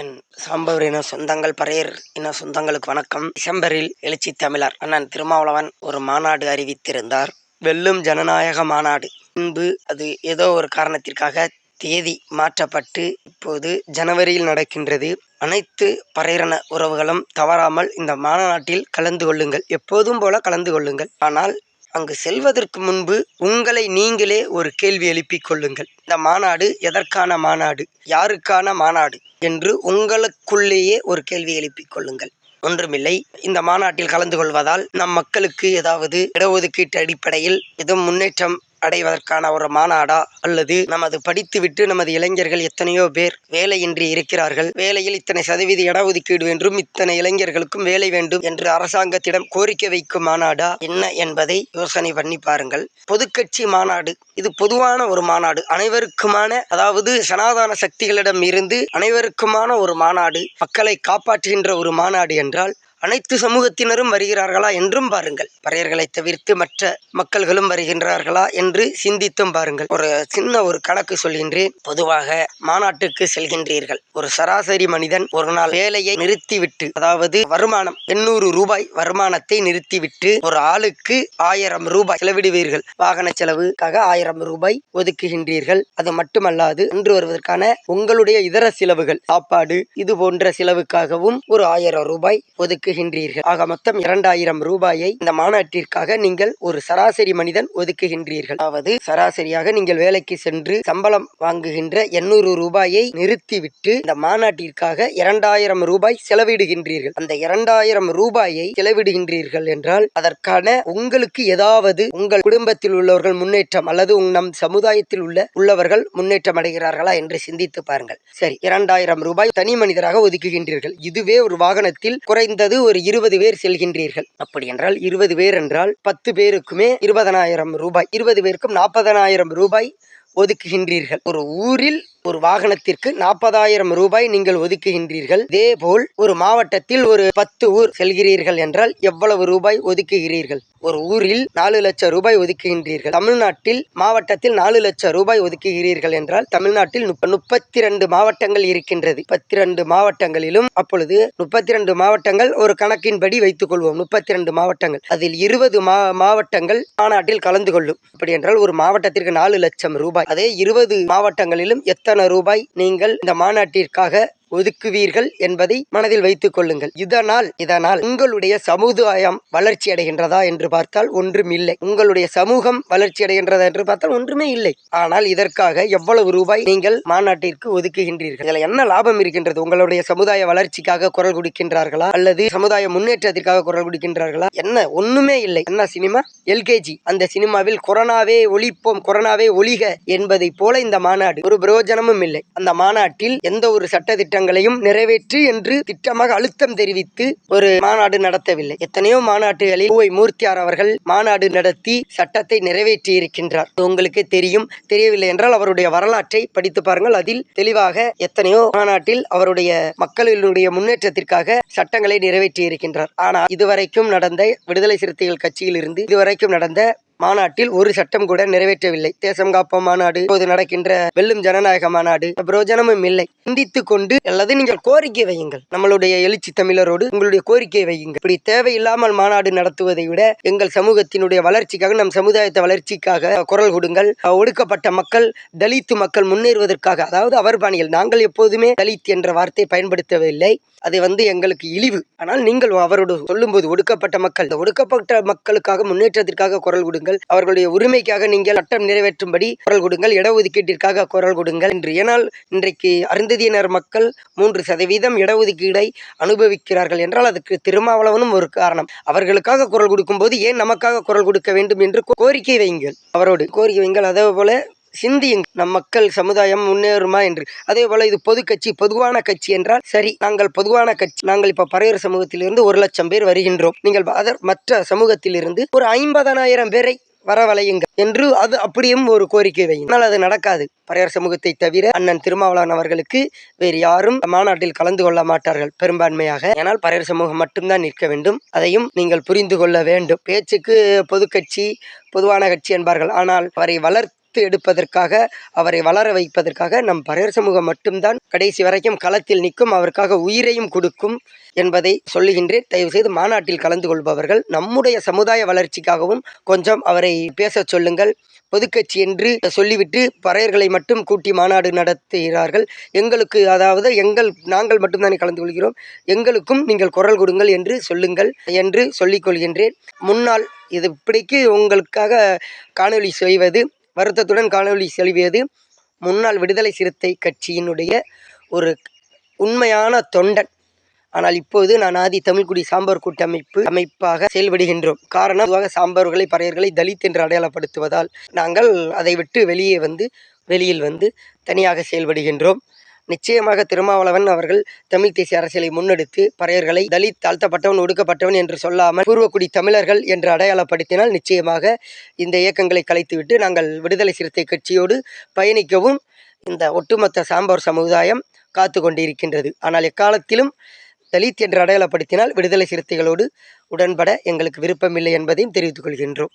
என் சாம்பவர் இன சொந்தங்கள் பறையர் இன சொந்தங்களுக்கு வணக்கம். டிசம்பரில் எழுச்சி தமிழர் அண்ணன் திருமாவளவன் ஒரு மாநாடு அறிவித்திருந்தார். வெல்லும் ஜனநாயக மாநாடு. முன்பு அது ஏதோ ஒரு காரணத்திற்காக தேதி மாற்றப்பட்டு இப்போது ஜனவரியில் நடக்கின்றது. அனைத்து பறையரண உறவுகளும் தவறாமல் இந்த மாநாட்டில் கலந்து கொள்ளுங்கள். எப்போதும் போல கலந்து கொள்ளுங்கள். ஆனால் அங்கு செல்வதற்கு முன்பு உங்களை நீங்களே ஒரு கேள்வி எழுப்பிக் கொள்ளுங்கள். இந்த மாநாடு எதற்கான மாநாடு? யாருக்கான மாநாடு? என்று உங்களுக்குள்ளேயே ஒரு கேள்வி எழுப்பிக் கொள்ளுங்கள். ஒன்றுமில்லை. இந்த மாநாட்டில் கலந்து கொள்வதால் நம் மக்களுக்கு ஏதாவது இடஒதுக்கீட்டு அடிப்படையில் எதுவும் முன்னேற்றம் அடைவதற்கான ஒரு மாநாடா அல்லது நமது படித்துவிட்டு நமது இளைஞர்கள் எத்தனையோ பேர் வேலையின்றி இருக்கிறார்கள். வேலையில் இத்தனை சதவீத இடஒதுக்கீடு என்றும் இத்தனை இளைஞர்களுக்கும் வேலை வேண்டும் என்று அரசாங்கத்திடம் கோரிக்கை வைக்கும் மாநாடா என்ன என்பதை யோசனை பண்ணி பாருங்கள். பொதுக்கட்சி மாநாடு. இது பொதுவான ஒரு மாநாடு. அனைவருக்குமான அதாவது சனாதன சக்திகளிடம் இருந்து அனைவருக்குமான ஒரு மாநாடு. மக்களை காப்பாற்றுகின்ற ஒரு மாநாடு என்றால் அனைத்து சமூகத்தினரும் வருகிறார்களா என்றும் பாருங்கள். பறையர்களை தவிர்த்து மற்ற மக்கள்களும் வருகின்றார்களா என்று சிந்தித்தும் பாருங்கள். ஒரு சின்ன ஒரு கணக்கு சொல்கின்றேன். பொதுவாக மாநாட்டுக்கு செல்கின்றீர்கள். ஒரு சராசரி மனிதன் ஒரு நாள் வேலையை நிறுத்திவிட்டு அதாவது வருமானம் எண்ணூறு ரூபாய் வருமானத்தை நிறுத்திவிட்டு ஒரு ஆளுக்கு ஆயிரம் ரூபாய் செலவிடுவீர்கள். வாகன செலவுக்காக ஆயிரம் ரூபாய் ஒதுக்குகின்றீர்கள். அது மட்டுமல்லாது இன்று வருவதற்கான உங்களுடைய இதர செலவுகள் சாப்பாடு இது போன்ற செலவுக்காகவும் ஒரு ஆயிரம் ரூபாய் ஒதுக்கு ஒதுக்குகின்றீர்கள். ஆக மொத்தம் இரண்டாயிரம் ரூபாயை இந்த மாநாட்டிற்காக நீங்கள் ஒரு சராசரி மனிதன் ஒதுக்குகின்றீர்கள். அதாவது சராசரியாக நீங்கள் வேலைக்கு சென்று சம்பளம் வாங்குகின்ற எண்ணூறு ரூபாயை நிறுத்திவிட்டு இந்த மாநாட்டிற்காக இரண்டாயிரம் ரூபாய் செலவிடுகின்றீர்கள். அந்த இரண்டாயிரம் ரூபாயை செலவிடுகின்றீர்கள் என்றால் அதற்கான உங்களுக்கு ஏதாவது உங்கள் குடும்பத்தில் உள்ளவர்கள் முன்னேற்றம் அல்லது நம் சமுதாயத்தில் உள்ள உள்ளவர்கள் முன்னேற்றம் அடைகிறார்களா என்று சிந்தித்து பாருங்கள். சரி இரண்டாயிரம் ரூபாய் தனி மனிதராக ஒதுக்குகின்றீர்கள். இதுவே ஒரு வாகனத்தில் குறைந்தது ஒரு இருபது பேர் செல்கின்றீர்கள். அப்படி என்றால் இருபது பேர் என்றால் பத்து பேருக்குமே இருபதனாயிரம் ரூபாய். இருபது பேருக்கும் நாற்பதனாயிரம் ரூபாய் ஒதுக்குகின்றீர்கள். ஒரு ஊரில் ஒரு வாகனத்திற்கு நாற்பதாயிரம் ரூபாய் நீங்கள் ஒதுக்குகின்றீர்கள். இதேபோல் ஒரு மாவட்டத்தில் ஒரு பத்து ஊர் செல்கிறீர்கள் என்றால் எவ்வளவு ரூபாய் ஒதுக்குகிறீர்கள்? ஒரு ஊரில் நாலு லட்சம் ரூபாய் ஒதுக்குகின்றீர்கள். தமிழ்நாட்டில் மாவட்டத்தில் நாலு லட்சம் ரூபாய் ஒதுக்குகிறீர்கள் என்றால் தமிழ்நாட்டில் முப்பத்தி ரெண்டு மாவட்டங்கள் இருக்கின்றது. முப்பத்தி ரெண்டு மாவட்டங்களிலும் அப்பொழுது முப்பத்தி ரெண்டு மாவட்டங்கள் ஒரு கணக்கின்படி வைத்துக் கொள்வோம் முப்பத்தி ரெண்டு மாவட்டங்கள். அதில் இருபது மா மாவட்டங்கள் மாநாட்டில் கலந்து கொள்ளும். அப்படி என்றால் ஒரு மாவட்டத்திற்கு நாலு லட்சம் ரூபாய். அதே இருபது மாவட்டங்களிலும் எத்தனை ரூபாய் நீங்கள் இந்த மாநாட்டிற்காக ஒதுக்குவீர்கள் என்பதை மனதில் வைத்துக் கொள்ளுங்கள். இதனால் இதனால் உங்களுடைய சமுதாயம் வளர்ச்சி அடைகின்றதா என்று பார்த்தால் ஒன்றும் இல்லை. உங்களுடைய சமூகம் வளர்ச்சி அடைகின்றதா என்று பார்த்தால் ஒன்றுமே இல்லை. ஆனால் இதற்காக எவ்வளவு ரூபாய் நீங்கள் மாநாட்டிற்கு ஒதுக்குகின்றீர்கள்? இதில் என்ன லாபம் இருக்கின்றது? உங்களுடைய சமுதாய வளர்ச்சிக்காக குரல் கொடுக்கின்றார்களா? அல்லது சமுதாய முன்னேற்றத்திற்காக குரல் கொடுக்கின்றார்களா? என்ன? ஒண்ணுமே இல்லை. என்ன சினிமா? எல்கேஜி. அந்த சினிமாவில் கொரோனாவே ஒழிப்போம் கொரோனாவே ஒழிக என்பதை போல இந்த மாநாடு ஒரு பிரயோஜனமும் இல்லை. அந்த மாநாட்டில் எந்த ஒரு சட்ட திட்டங்களையும் நிறைவேற்று என்று திட்டமாக அழுத்தம் தெரிவித்து ஒரு மாநாடு நடத்தவில்லை. எத்தனையோ மாநாட்டுகளில் ஓய் மூர்த்தியார் அவர்கள் மாநாடு நடத்தி சட்டத்தை நிறைவேற்றி இருக்கின்றார். உங்களுக்கு தெரியும். தெரியவில்லை என்றால் அவருடைய வரலாற்றை படித்து பாருங்கள். அதில் தெளிவாக எத்தனையோ மாநாட்டில் அவருடைய மக்களினுடைய முன்னேற்றத்திற்காக சட்டங்களை நிறைவேற்றி இருக்கின்றார். ஆனால் இதுவரைக்கும் நடந்த விடுதலை சிறுத்தைகள் கட்சியில் இருந்து இதுவரைக்கும் நடந்த மாநாட்டில் ஒரு சட்டம் கூட நிறைவேற்றவில்லை. தேசம் காப்போம் மாநாடு. இப்போது நடக்கின்ற வெல்லும் ஜனநாயக மாநாடு. பிரயோஜனமும் இல்லை. சிந்தித்து கொண்டு அல்லது நீங்கள் கோரிக்கை வையுங்கள். நம்மளுடைய எழுச்சி தமிழரோடு உங்களுடைய கோரிக்கை வையுங்கள். இப்படி தேவையில்லாமல் மாநாடு நடத்துவதை விட எங்கள் சமூகத்தினுடைய வளர்ச்சிக்காக நம் சமுதாயத்தை வளர்ச்சிக்காக குரல் கொடுங்கள். ஒடுக்கப்பட்ட மக்கள் தலித்து மக்கள் முன்னேறுவதற்காக அதாவது அவர் பாணியில் நாங்கள் எப்போதுமே தலித் என்ற வார்த்தை பயன்படுத்தவில்லை. அது வந்து எங்களுக்கு இழிவு. ஆனால் நீங்கள் அவரோடு சொல்லும்போது ஒடுக்கப்பட்ட மக்கள் ஒடுக்கப்பட்ட மக்களுக்காக முன்னேற்றத்திற்காக குரல் கொடுங்கள். அவர்களுடைய உரிமைக்காக நீங்கள் சட்டம் நிறைவேற்றும்படி குரல் கொடுங்கள். இடஒதுக்கீட்டிற்காக குரல் கொடுங்கள் என்று. ஏனால் இன்றைக்கு அருந்ததியினர் மக்கள் மூன்று சதவீதம் இடஒதுக்கீடை அனுபவிக்கிறார்கள் என்றால் அதுக்கு திருமாவளவனும் ஒரு காரணம். அவர்களுக்காக குரல் கொடுக்கும்போது ஏன் நமக்காக குரல் கொடுக்க வேண்டும் என்று கோரிக்கை வையுங்கள். அவரோடு கோரிக்கை வையுங்கள். அதே போல சிந்தியுங்கள். நம் மக்கள் சமுதாயம் முன்னேறுமா என்று. அதே போல இது பொது கட்சி பொதுவான கட்சி என்றால் சரி நாங்கள் பொதுவான கட்சி. நாங்கள் இப்ப பறையர் சமூகத்திலிருந்து ஒரு லட்சம் பேர் வருகின்றோம். நீங்கள் மற்ற சமூகத்திலிருந்து ஒரு ஐம்பதனாயிரம் பேரை வரவழையுங்க என்று அது அப்படியும் ஒரு கோரிக்கை வையும் ஆனால் அது நடக்காது. பறையர் சமூகத்தை தவிர அண்ணன் திருமாவளவன் அவர்களுக்கு வேறு யாரும் மாநாட்டில் கலந்து கொள்ள மாட்டார்கள் பெரும்பான்மையாக. ஏனால் பறையர் சமூகம் மட்டும்தான் நிற்க வேண்டும். அதையும் நீங்கள் புரிந்து கொள்ள வேண்டும். பேச்சுக்கு பொதுக்கட்சி பொதுவான கட்சி என்பார்கள். ஆனால் அவரை வளர் வளர்த்து எடுப்பதற்காக அவரை வளர வைப்பதற்காக நம் பரையர் சமூகம் மட்டும்தான் கடைசி வரைக்கும் களத்தில் நிற்கும் அவருக்காக உயிரையும் கொடுக்கும் என்பதை சொல்லுகின்றேன். தயவுசெய்து மாநாட்டில் கலந்து கொள்பவர்கள் நம்முடைய சமுதாய வளர்ச்சிக்காகவும் கொஞ்சம் அவரை பேச சொல்லுங்கள். பொதுக்கட்சி என்று சொல்லிவிட்டு பறையர்களை மட்டும் கூட்டி மாநாடு நடத்துகிறார்கள். எங்களுக்கு அதாவது எங்கள் நாங்கள் மட்டும்தானே கலந்து கொள்கிறோம். எங்களுக்கும் நீங்கள் குரல் கொடுங்கள் என்று சொல்லுங்கள் என்று சொல்லிக்கொள்கின்றேன். கொள்கின்றேன் இது இப்படிக்கு உங்களுக்காக காணொளி செய்வது வருத்தத்துடன் காணொலி செல்வியது. முன்னாள் விடுதலை சிறுத்தை கட்சியினுடைய ஒரு உண்மையான தொண்டன். ஆனால் இப்போது நான் ஆதி தமிழ்குடி சாம்பார் கூட்டமைப்பு அமைப்பாக செயல்படுகின்றோம். காரணம் பொதுவாக சாம்பார்களை பறையர்களை தலித் என்று அடையாளப்படுத்துவதால் நாங்கள் அதை விட்டு வெளியே வந்து வெளியில் வந்து தனியாக செயல்படுகின்றோம். நிச்சயமாக திருமாவளவன் அவர்கள் தமிழ் தேசிய அரசியலை முன்னெடுத்து பறையர்களை தலித் தாழ்த்தப்பட்டவன் ஒடுக்கப்பட்டவன் என்று சொல்லாமல் பூர்வக்குடி தமிழர்கள் என்று அடையாளப்படுத்தினால் நிச்சயமாக இந்த இயக்கங்களை கலைத்துவிட்டு நாங்கள் விடுதலை சிறுத்தை கட்சியோடு பயணிக்கவும் இந்த ஒட்டுமொத்த சாம்பார் சமுதாயம் காத்து கொண்டிருக்கின்றது. ஆனால் எக்காலத்திலும் தலித் என்று அடையாளப்படுத்தினால் விடுதலை சிறுத்தைகளோடு உடன்பட எங்களுக்கு விருப்பமில்லை என்பதையும் தெரிவித்துக் கொள்கின்றோம்.